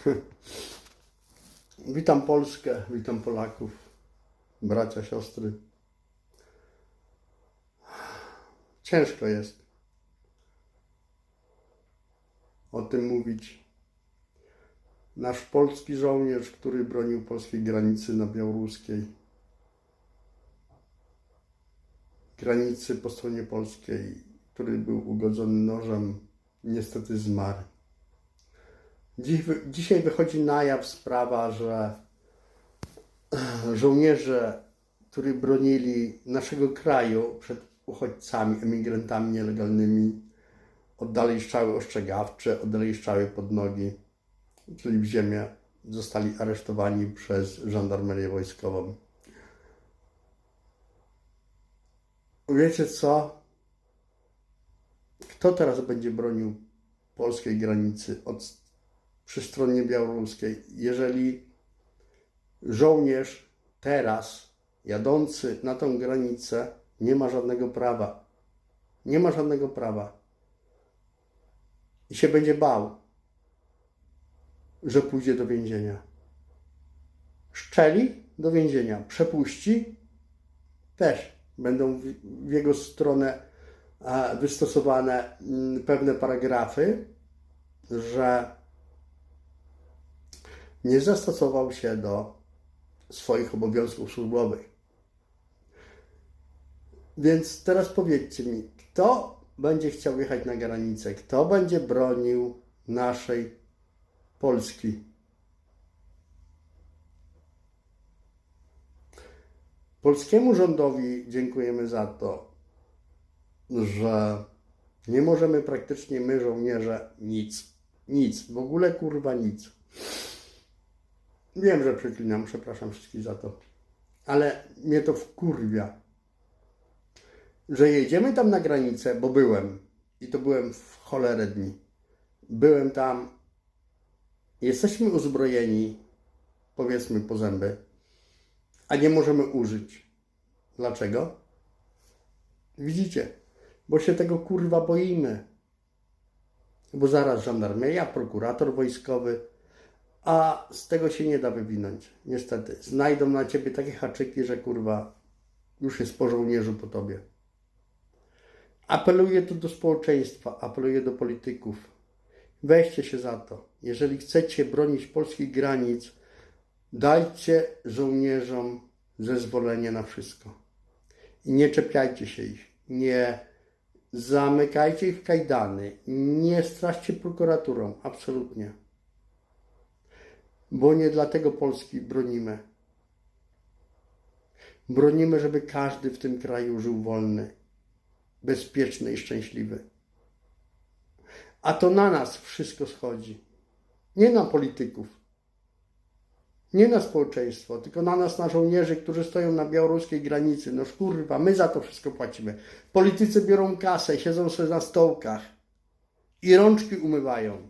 Witam Polskę, witam Polaków, bracia, siostry. Ciężko jest o tym mówić. Nasz polski żołnierz, który bronił polskiej granicy na białoruskiej, granicy po stronie polskiej, który był ugodzony nożem, niestety zmarł. Dzisiaj wychodzi na jaw sprawa, że żołnierze, którzy bronili naszego kraju przed uchodźcami, emigrantami nielegalnymi, oddali strzały ostrzegawcze, oddali strzały pod nogi, czyli w ziemię, zostali aresztowani przez żandarmerię wojskową. Wiecie co? Kto teraz będzie bronił polskiej granicy od przy stronie białoruskiej, jeżeli żołnierz teraz jadący na tą granicę nie ma żadnego prawa. Nie ma żadnego prawa. I się będzie bał, że pójdzie do więzienia. Szczeli do więzienia, przepuści też będą w, jego stronę wystosowane mm, pewne paragrafy, że nie zastosował się do swoich obowiązków służbowych. Więc teraz powiedzcie mi, kto będzie chciał jechać na granicę? Kto będzie bronił naszej Polski? Polskiemu rządowi dziękujemy za to, że nie możemy praktycznie my, żołnierze, nic. Nic, w ogóle kurwa nic. Wiem, że przeklinam, przepraszam wszystkich za to. Ale mnie to wkurwia, że jedziemy tam na granicę, bo byłem i to byłem w cholerę dni. Byłem tam, jesteśmy uzbrojeni, powiedzmy po zęby, a nie możemy użyć. Dlaczego? Widzicie, bo się tego kurwa boimy. Bo zaraz żandarmeria, prokurator wojskowy, a z tego się nie da wywinąć. Niestety. Znajdą na ciebie takie haczyki, że kurwa już jest po żołnierzu po tobie. Apeluję tu do społeczeństwa, apeluję do polityków. Weźcie się za to. Jeżeli chcecie bronić polskich granic, dajcie żołnierzom zezwolenie na wszystko. I nie czepiajcie się ich. Nie zamykajcie ich w kajdany. Nie straszcie prokuraturą. Absolutnie bo nie dlatego Polski bronimy. Bronimy, żeby każdy w tym kraju żył wolny, bezpieczny i szczęśliwy. A to na nas wszystko schodzi. Nie na polityków, nie na społeczeństwo, tylko na nas, na żołnierzy, którzy stoją na białoruskiej granicy. No kurwa, my za to wszystko płacimy. Politycy biorą kasę, siedzą sobie na stołkach i rączki umywają.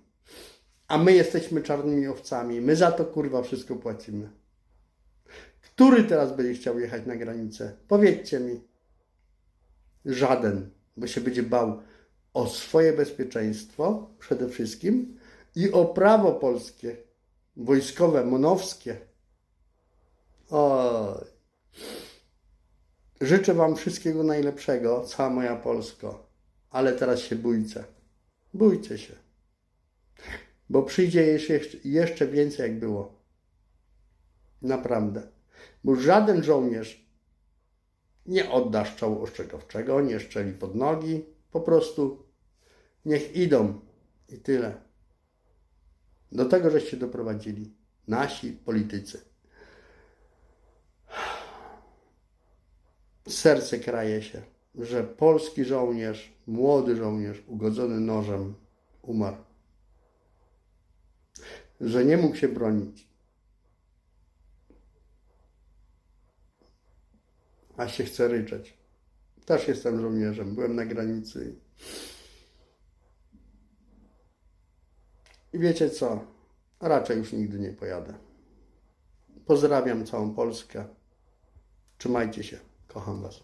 A my jesteśmy czarnymi owcami. My za to kurwa wszystko płacimy. Który teraz będzie chciał jechać na granicę? Powiedzcie mi. Żaden, bo się będzie bał o swoje bezpieczeństwo przede wszystkim i o prawo polskie, wojskowe, monowskie. Życzę Wam wszystkiego najlepszego, cała moja Polsko, ale teraz się bójcie. Bójcie się bo przyjdzie jeszcze, więcej jak było. Naprawdę. Bo żaden żołnierz nie odda szczału ostrzegawczego, nie szczeli pod nogi. Po prostu niech idą i tyle. Do tego żeście doprowadzili nasi politycy. Serce kraje się, że polski żołnierz, młody żołnierz, ugodzony nożem, umarł że nie mógł się bronić. A się chce ryczeć. Też jestem żołnierzem, byłem na granicy. I wiecie co? Raczej już nigdy nie pojadę. Pozdrawiam całą Polskę. Trzymajcie się. Kocham Was.